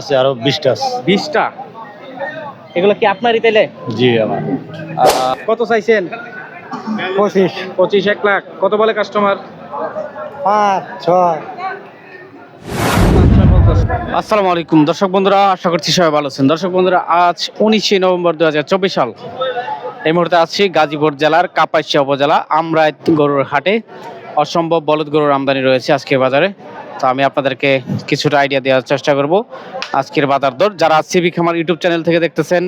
আছে আরও বিশটা বিশটা? এগুলো কি আপনারই তাইলে? জি আমার। কত চাইছেন? পঁচিশ। পঁচিশ এক লাখ। কত বলে কাস্টমার? পাঁচ ছয়। আসসালামু আলাইকুম। দর্শক বন্ধুরা আশা করছি সবাই ভালো আছেন। দর্শক বন্ধুরা আজ উনিশে নভেম্বর দু হাজার চব্বিশ সাল। এই মুহূর্তে আছি গাজীপুর জেলার কাপাসিয়া উপজেলা আমরাইত গরুর হাটে। অসম্ভব বলদ গরুর আমদানি রয়েছে আজকে বাজারে। তো আমি আপনাদেরকে কিছুটা আইডিয়া দেওয়ার চেষ্টা করব। আজকের বাজার দর যারা সিভিক আমার ইউটিউব চ্যানেল থেকে দেখতেছেন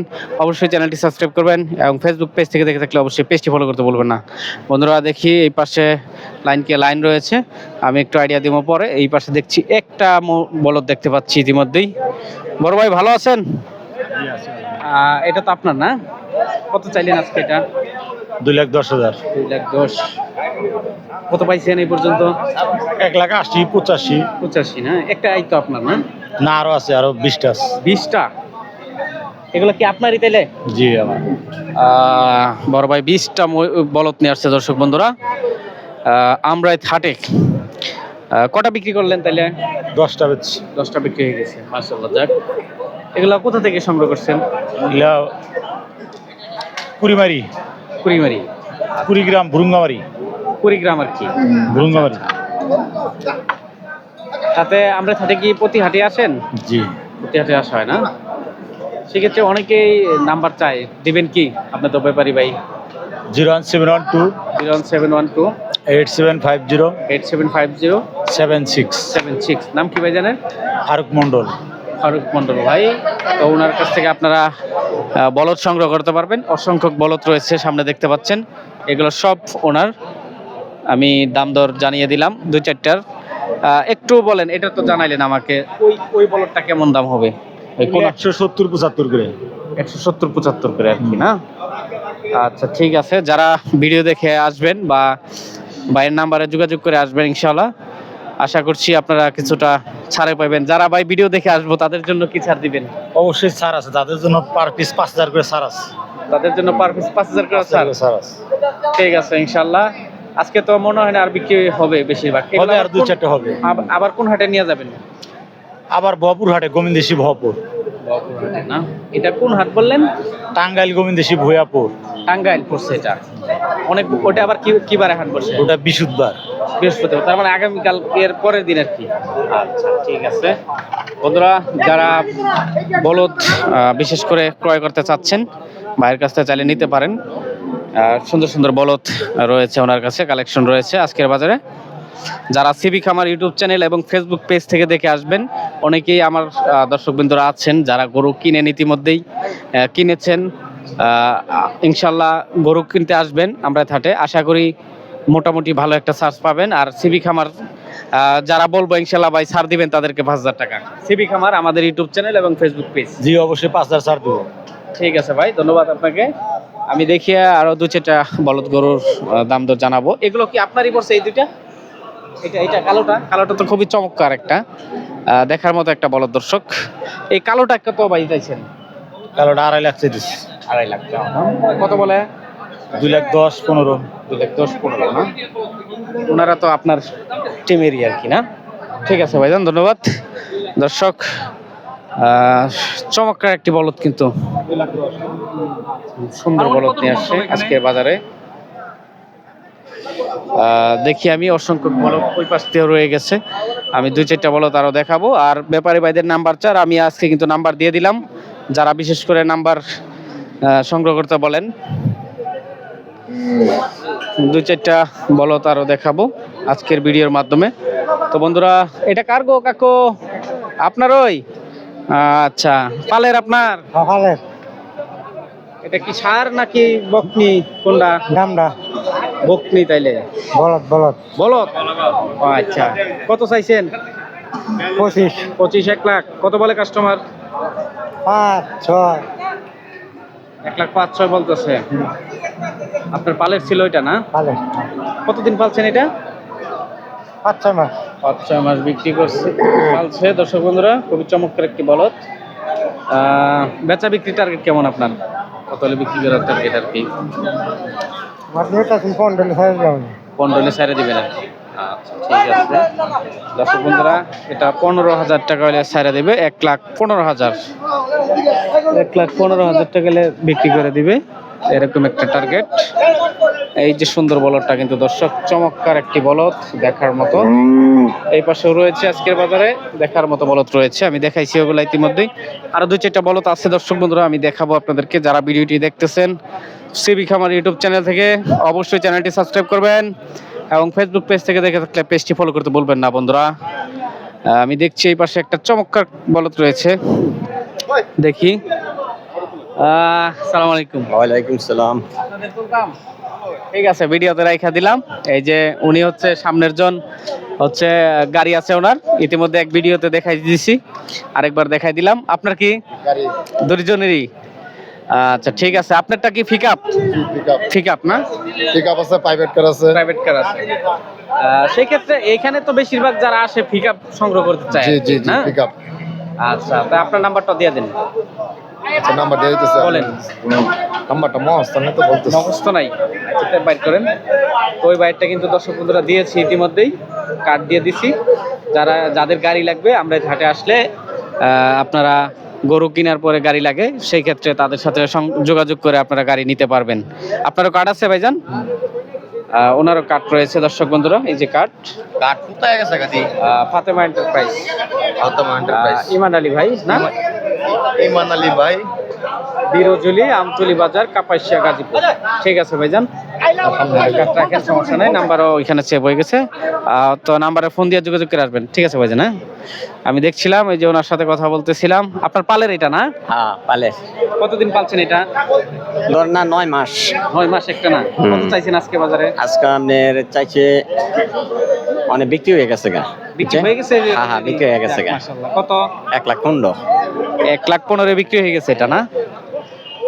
অবশ্যই চ্যানেলটি সাবস্ক্রাইব করবেন এবং ফেসবুক পেজ থেকে দেখে থাকলে অবশ্যই পেজটি ফলো করতে বলবেন না। বন্ধুরা দেখি এই পাশে লাইনকে লাইন রয়েছে। আমি একটু আইডিয়া দিব পরে। এই পাশে দেখছি একটা বলদ দেখতে পাচ্ছি ইতিমধ্যেই। বড় ভাই ভালো আছেন? এটা তো আপনার না? কত চাইলেন আজকে এটা? দুই লাখ দশ হাজার। দুই লাখ দশ। কত পাইছেন এই পর্যন্ত? এক লাখ আশি পঁচাশি। পঁচাশি না? একটা এই তো আপনার না? না আরও আছে আরও বিশটা আছে। বিশটা? এগুলো কি আপনারই তাইলে? জি আমার। বড় ভাই বিশটা বলদ নিয়ে আসছে দর্শক বন্ধুরা। আমরাই আহ, কটা বিক্রি করলেন তাইলে? দশটা বেচছি। দশটা বিক্রি হয়ে গেছে মার্শাল্লাহ যাক। এগুলো কোথা থেকে সংগ্রহ করছেন? এগুলা কুড়িমারি। কুড়িমারি। কুড়িগ্রাম ভুরুঙ্গামারি। কুড়িগ্রাম আর কি। তাতে আমরা হাটে কি প্রতি হাটে আসেন? জি। প্রতি হাটে আসা হয় না। সেক্ষেত্রে অনেকেই নাম্বার চায়। দিবেন কি আপনার তো ব্যাপারী ভাই? Zero one seven one two. Zero one seven one two. Eight seven five zero. Eight seven five zero. Seven six. Seven six. নাম কি ভাই জানেন? ফারুক মন্ডল ফারুক মন্ডল ভাই। তো ওনার কাছ থেকে আপনারা বলদ সংগ্রহ করতে পারবেন। অসংখ্য বলদ রয়েছে সামনে দেখতে পাচ্ছেন। এগুলো সব ওনার। আমি দাম দর জানিয়ে দিলাম দুই চারটার। একটু বলেন এটা তো জানাইলেন আমাকে ওই ওই বলদটা কেমন দাম হবে? একশো সত্তর পঁচাত্তর করে। একশো সত্তর পঁচাত্তর করে আর কি না? আচ্ছা ঠিক আছে যারা ভিডিও দেখে আসবেন বা ভাইয়ের নাম্বারে যোগাযোগ করে আসবেন ইনশাল্লাহ আশা করছি আপনারা কিছুটা ছাড়ে পাবেন। যারা ভাই ভিডিও দেখে আসব তাদের জন্য কি ছাড় দিবেন? অবশ্যই ছাড় আছে তাদের জন্য পার পিস পাঁচ হাজার করে ছাড় আছে। তাদের জন্য পার পিস পাঁচ হাজার করে ছাড়? আছে। ঠিক আছে ইনশাল্লাহ আজকে তো মনে হয় না আর বিক্রি হবে বেশিরভাগ। হবে আর দুই চারটে হবে। আবার কোন হাটে নিয়ে যাবেন? আবার ভপুর হাটে গোবিন্দেশি ভপুর না? এটা কোন হাট বললেন? টাঙ্গাইল গোবিন্দেশি ভুয়াপুর। টাঙ্গাইল পড়ছে এটা। অনেক ওটা আবার কি কি বারে হাট বসে? ওটা বিশুদ্ধবার বৃহস্পতিবার। তার মানে আগামীকাল এর পরের দিন আর কি। আচ্ছা ঠিক আছে। বন্ধুরা যারা বলদ বিশেষ করে ক্রয় করতে চাচ্ছেন ভাইয়ের কাছ থেকে চাইলে নিতে পারেন। আর সুন্দর সুন্দর বলদ রয়েছে ওনার কাছে কালেকশন রয়েছে আজকের বাজারে। যারা সিভিক খামার ইউটিউব চ্যানেল এবং ফেসবুক পেজ থেকে দেখে আসবেন অনেকেই আমার দর্শকবৃন্দরা আছেন যারা গরু কিনেন ইতিমধ্যেই কিনেছেন ইনশাল্লাহ গরু কিনতে আসবেন আমরা থাটে আশা করি মোটামুটি ভালো একটা সার্চ পাবেন। আর সিবি খামার যারা বলব ইনশাল্লাহ ভাই ছাড় দিবেন তাদেরকে পাঁচ হাজার টাকা। সিবি খামার আমাদের ইউটিউব চ্যানেল এবং ফেসবুক পেজ জি অবশ্যই পাঁচ হাজার ছাড় দেবো। ঠিক আছে ভাই ধন্যবাদ আপনাকে। আমি দেখিয়ে আরও দু চারটা বলদ গরুর দাম দর জানাব। এগুলো কি আপনারই পড়ছে এই দুইটা? এটা এটা কালোটা? কালোটা তো খুবই চমৎকার একটা। দেখার মতো একটা বলদ দর্শক। এই কালোটা কত ভাই চাইছেন? কালোটা আড়াই লাখ চাইতেছি। আড়াই লাখ কত বলে? দুই লাখ দশ পনেরো। দুই লাখ দশ পনেরো না? ওনারা তো আপনার টিমেরই আর কি না? ঠিক আছে ভাইজান ধন্যবাদ। দর্শক চমৎকার একটি বলদ কিন্তু। সুন্দর বলদ নিয়ে আসছে আজকে বাজারে। দেখি আমি অসংখ্য বলদ ওই পাশ দিয়ে রয়ে গেছে। আমি দুই চারটা বলদ আরও দেখাবো। আর ব্যাপারী ভাইদের নাম্বার চার আমি আজকে কিন্তু নাম্বার দিয়ে দিলাম। যারা বিশেষ করে নাম্বার সংগ্রহ করতে বলেন দুই চারটা বলদ আরও দেখাবো আজকের ভিডিওর মাধ্যমে। তো বন্ধুরা এটা কার গো কাকু? আপনার ওই? আচ্ছা পালের আপনার? সকালে এটা কি সার নাকি বকনি? কোনটা? দামটা বকনি তাইলে। বলদ বলদ। বলদ? ও আচ্ছা। কত চাইছেন? পঁচিশ। পঁচিশ এক লাখ। কত বলে কাস্টমার? পাঁচ ছয়। এক লাখ পাঁচ ছয় বলতেছে। আপনার পালের ছিল এটা না? পালে কতদিন পালছেন এটা? পাঁচ ছয় মাস। পাঁচ ছয় মাস বিক্রি করছে। পালছে দর্শক বন্ধুরা খুবই চমৎকার একটি বলদ। বেচা বিক্রি টার্গেট কেমন আপনার? কত হলে বিক্রি করার টার্গেট আর কি? হলে সাইরে দিবেন আর কি। আচ্ছা ঠিক আছে। দর্শক বন্ধুরা এটা পনেরো হাজার টাকা হলে ছাড়া দেবে এক লাখ পনেরো হাজার। এক লাখ পনেরো হাজার টাকা হলে বিক্রি করে দিবে। এরকম একটা টার্গেট এই যে সুন্দর বলদটা কিন্তু দর্শক, চমৎকার একটি বলদ দেখার মতো। এই পাশেও রয়েছে আজকের বাজারে, দেখার মতো বলদ রয়েছে। আমি দেখাইছি ওগুলো ইতিমধ্যেই। আরও দুই চারটা বলদ আছে দর্শক বন্ধুরা, আমি দেখাবো আপনাদেরকে। যারা ভিডিওটি দেখতেছেন সিবি খামার ইউটিউব চ্যানেল থেকে অবশ্যই চ্যানেলটি সাবস্ক্রাইব করবেন এবং ফেসবুক পেজ থেকে দেখে থাকলে পেজটি ফলো করতে বলবেন না বন্ধুরা। আমি দেখছি এই পাশে একটা চমৎকার বলদ রয়েছে। দেখি। আহ, সালাম আলাইকুম। ওয়ালাইকুম সালাম। ঠিক আছে ভিডিওতে রাইখা দিলাম। এই যে উনি হচ্ছে সামনের জন হচ্ছে গাড়ি আছে ওনার। ইতিমধ্যে এক ভিডিওতে দেখাই দিয়েছি আরেকবার দেখাই দিলাম। আপনার কি? দুজনেরই আচ্ছা ঠিক আছে। আপনারটা কি pick up pickup pick up না? পিকআপ আছে প্রাইভেট কার আছে। প্রাইভেট কার আছে। সেই ক্ষেত্রে এখানে তো বেশিরভাগ যারা আসে পিক আপ সংগ্রহ করতে চায় জি জি না? পিকআপ আচ্ছা তা আপনার নাম্বারটা দিয়ে দিন। নাম্বার দিয়ে দিতেছে বলেন। নাম্বারটা মস্ত না তো বলতেছে। মুখস্থ নাই। আচ্ছা বাইর করেন। তো ওই বাইরটা কিন্তু দর্শক বন্ধুরা দিয়েছি ইতিমধ্যেই। কার্ড দিয়ে দিছি। যারা যাদের গাড়ি লাগবে আমরা ঘাটে আসলে আপনারা গরু কেনার পরে গাড়ি লাগে সেই ক্ষেত্রে তাদের সাথে যোগাযোগ করে আপনারা গাড়ি নিতে পারবেন। আপনারও কার্ড আছে ভাইজান? ওনারও কার্ড রয়েছে দর্শক বন্ধুরা। এই যে কার্ড কাট কোথায় গেছে ফাতেমা এন্টারপ্রাইজ আতমা আহ, ইমান আলী ভাই না? ইমান আলী ভাই। বিরোজুলি আমতলি বাজার কাপাসিয়া গাজীপুর। ঠিক আছে ভাইজান। রাখেন সমস্যা নাই? নাম্বারও ওইখানে সেভ হয়ে গেছে। তো নাম্বারে ফোন দিয়ে যোগাযোগ করে আসবেন। ঠিক আছে ভাইজান হ্যাঁ? আমি দেখছিলাম এই যে ওনার সাথে কথা বলতেছিলাম। আপনার পালের এটা না? হ্যাঁ পালে কতদিন পালছেন এটা? ধর না নয় মাস। নয় মাস একটা না? কত চাইছেন আজকে বাজারে? আজকে আপনার চাইছে অনেক বিক্রি হয়ে গেছে গা। বিক্রি হয়ে গেছে? হ্যাঁ হ্যাঁ বিক্রি হয়ে গেছে কত? এক লাখ পনেরো। এক লাখ পনেরো বিক্রি হয়ে গেছে এটা না?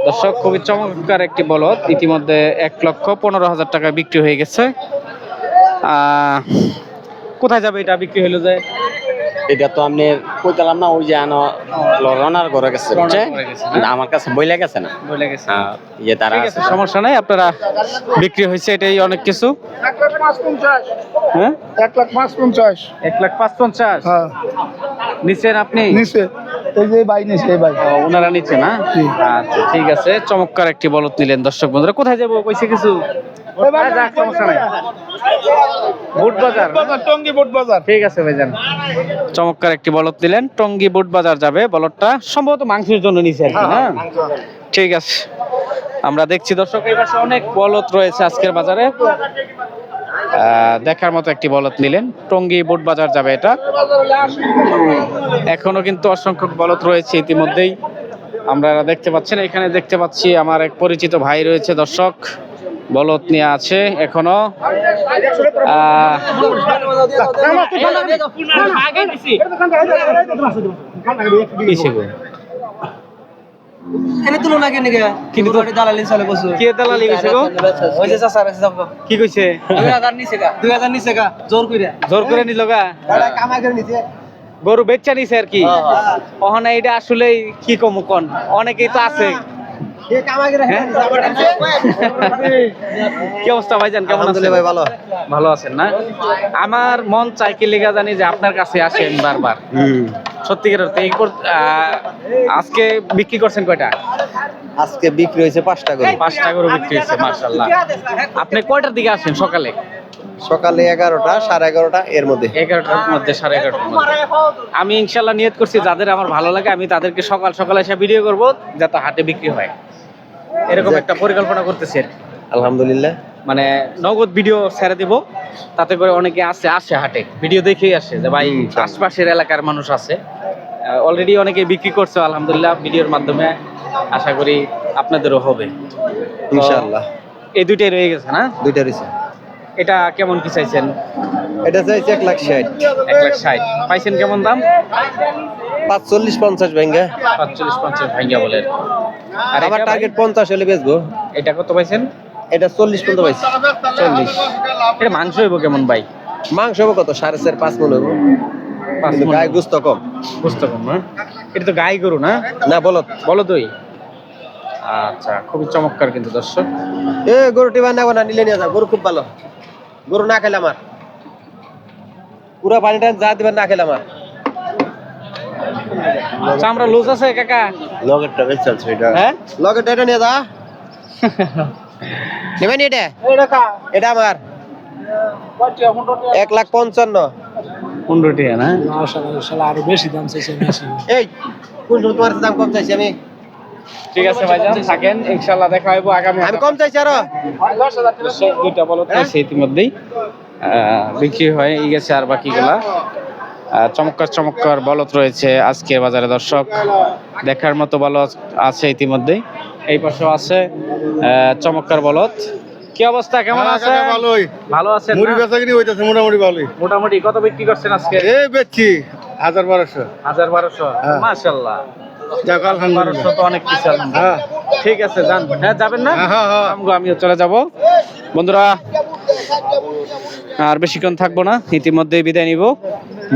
দর্শক খুবই চমৎকার একটি বলদ। ইতিমধ্যে এক লক্ষ পনেরো হাজার টাকা বিক্রি হয়ে গেছে। আহ, কোথায় যাবে এটা? বিক্রি হলো যে এটা তো আপনি কইতালাম না ওই যে আনো রনার ঘরে গেছে বুঝছেন? না? আমার কাছে বইলে গেছে না? বলে গেছে। হ্যাঁ, ইয়ে তারা আছে সমস্যা নাই আপনারা বিক্রি হয়েছে এটাই অনেক কিছু। এক লাখ পাঁচ পঞ্চাশ হ্যাঁ? এক লাখ পাঁচ পঞ্চাশ এক লাখ পাঁচ পঞ্চাশ হ্যাঁ। নিচ্ছেন আপনি? নিচে এই যে ভাই নিচে এই ভাই। ওনারা নিচ্ছে না? আচ্ছা ঠিক আছে চমৎকার একটি বলদ নিলেন দর্শক বন্ধুরা। কোথায় যাব? কইছে কিছু? হ্যাঁ, ঠিক আছে ভাইজান। চমৎকার একটি বলদ নিলেন টঙ্গি বুট বাজার যাবে বলদটা সম্ভবত মাংসের জন্য নিছে আর কি না ঠিক আছে। আমরা দেখছি দর্শক এই পাশে অনেক বলদ রয়েছে আজকের বাজারে। দেখার মতো একটি বলদ নিলেন। টঙ্গি বুট বাজার যাবে এটা। এখনও কিন্তু অসংখ্য বলদ রয়েছে ইতিমধ্যেই। আমরা দেখতে পাচ্ছেন এখানে দেখতে পাচ্ছি আমার এক পরিচিত ভাই রয়েছে দর্শক। বলদ নিয়ে আছে এখনও। কে দালালি কইছে গো? ওই যে চাচা রাখছে যাব কি কইছে? 2000 নিছে গা। 2000 নিছে গা। জোর কইরা। জোর করে নিল গা? দাদা কামাই করে নিছে। গরু বেচা নিছে আর কি? এটা আসলে কি কম কোন? অনেকেই তো আছে। কি অবস্থা ভাইজান? কেমন আছেন? ভাই ভালো। ভালো আছেন না? আমার মন চাই কি লেগা জানি যে আপনার কাছে আসেন বারবার। সত্যিকার অর্থে এই আজকে বিক্রি করছেন কয়টা? আজকে বিক্রি হয়েছে পাঁচটা করে পাঁচটা গরু বিক্রি হয়েছে মার্শাল্লাহ আপনি কয়টার দিকে আসেন সকালে? সকালে এগারোটা সাড়ে এগারোটা এর মধ্যে। এগারোটার মধ্যে সাড়ে এগারোটার মধ্যে। আমি ইনশাল্লাহ নিয়ত করছি যাদের আমার ভালো লাগে আমি তাদেরকে সকাল সকালে এসে ভিডিও করব যাতে হাটে বিক্রি হয়। এরকম একটা পরিকল্পনা করতেছি আলহামদুলিল্লাহ। মানে নগদ ভিডিও ছেড়ে দিব তাতে করে অনেকে আসে আসে হাটে। ভিডিও দেখেই আসে যে ভাই আশপাশের এলাকার মানুষ আছে। অলরেডি অনেকে বিক্রি করছে আলহামদুলিল্লাহ ভিডিওর মাধ্যমে। আশা করি আপনাদেরও হবে। ইনশাআল্লাহ। এই দুইটাই রয়ে গেছে না? দুইটা রয়েছে। এটা কেমন কি চাইছেন? এটা চাইছে এক লাখ ষাট। এক লাখ ষাট। পাইছেন কেমন দাম? পাঁচচল্লিশ পঞ্চাশ ব্যাঙ্গে পাঁচচল্লিশ পঞ্চাশ ভাঙ্গা বলেন আর আমার টার্গেট পঞ্চাশ হলে বেচবো? এটা কত পাইছেন? এটা চল্লিশ পর্যন্ত পাইছি। চল্লিশ। এটা মাংস হইব কেমন ভাই? মাংস হবে কত? সাড়ে চার পাঁচ মন হইব। গায়ে গুস্ত কম। পারলাম না? এটা তো গাই গরু না? না বলো বলো তুই আচ্ছা খুবই চমৎকার কিন্তু দর্শক। এ গরুটি বান্ধাবো না নিলে নিয়ে যাও। গরু খুব ভালো। গরু না খাইলে আমার। পুরো পানিটা যা দিবেন না খেলাম আর। চামড়া লুজ আছে কাকা? লগেরটা বেশ চলছে এটা। হ্যাঁ? লগে এটা নিয়ে যা। নেবেন এটা? এটা আমার। এক লাখ পঞ্চান্ন। পনেরো টাকা না এই কোন তোমার দাম কম চাইছি আমি? ঠিক আছে ভাইজান থাকেন ইনশাল্লাহ দেখা হইব আগামী আমি কম চাইছি আরও। দর্শক দুইটা বলদ রয়েছে ইতিমধ্যেই। বিক্রি হয়ে গেছে আর বাকিগুলা। চমৎকার চমৎকার বলদ রয়েছে আজকের বাজারে দর্শক। দেখার মতো বলদ আছে ইতিমধ্যেই। এই পাশেও আছে চমৎকার বলদ। কি অবস্থা? কেমন আছে ভালোই। ভালো আছে মুড়ি না? বেচা কিনি হইতেছে মোটামুটি ভালোই। মোটামুটি কত বিক্রি করছেন আজকে? এই বেচছি হাজার বারোশো। হাজার বারোশো? হ্যাঁ। মাশাল্লাহ যাক বারোশো আলহামদুলিল্লাহ তো অনেক কিছু হ্যাঁ। ঠিক আছে যান। হ্যাঁ যাবেন না? হ্যাঁ, হ্যাঁ, হ্যাঁ। আমগো আমিও চলে যাব। বন্ধুরা আর বেশিক্ষণ থাকব না ইতিমধ্যে বিদায় নিব।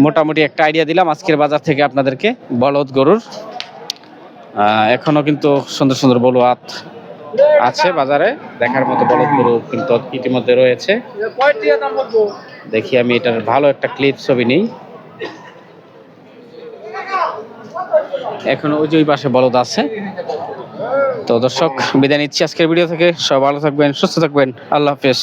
মোটামুটি একটা আইডিয়া দিলাম আজকের বাজার থেকে আপনাদেরকে, বলদ গরুর। এখনও কিন্তু সুন্দর সুন্দর বলুয়াত আছে বাজারে, দেখার মতো বলদ গরু কিন্তু ইতিমধ্যে রয়েছে। দেখি আমি এটার ভালো একটা ক্লিপ ছবি নেই। এখনও ওই যে ওই পাশে বলদ আছে। তো দর্শক, বিদায় নিচ্ছি আজকের ভিডিও থেকে। সব ভালো থাকবেন, সুস্থ থাকবেন। আল্লাহ হাফেজ।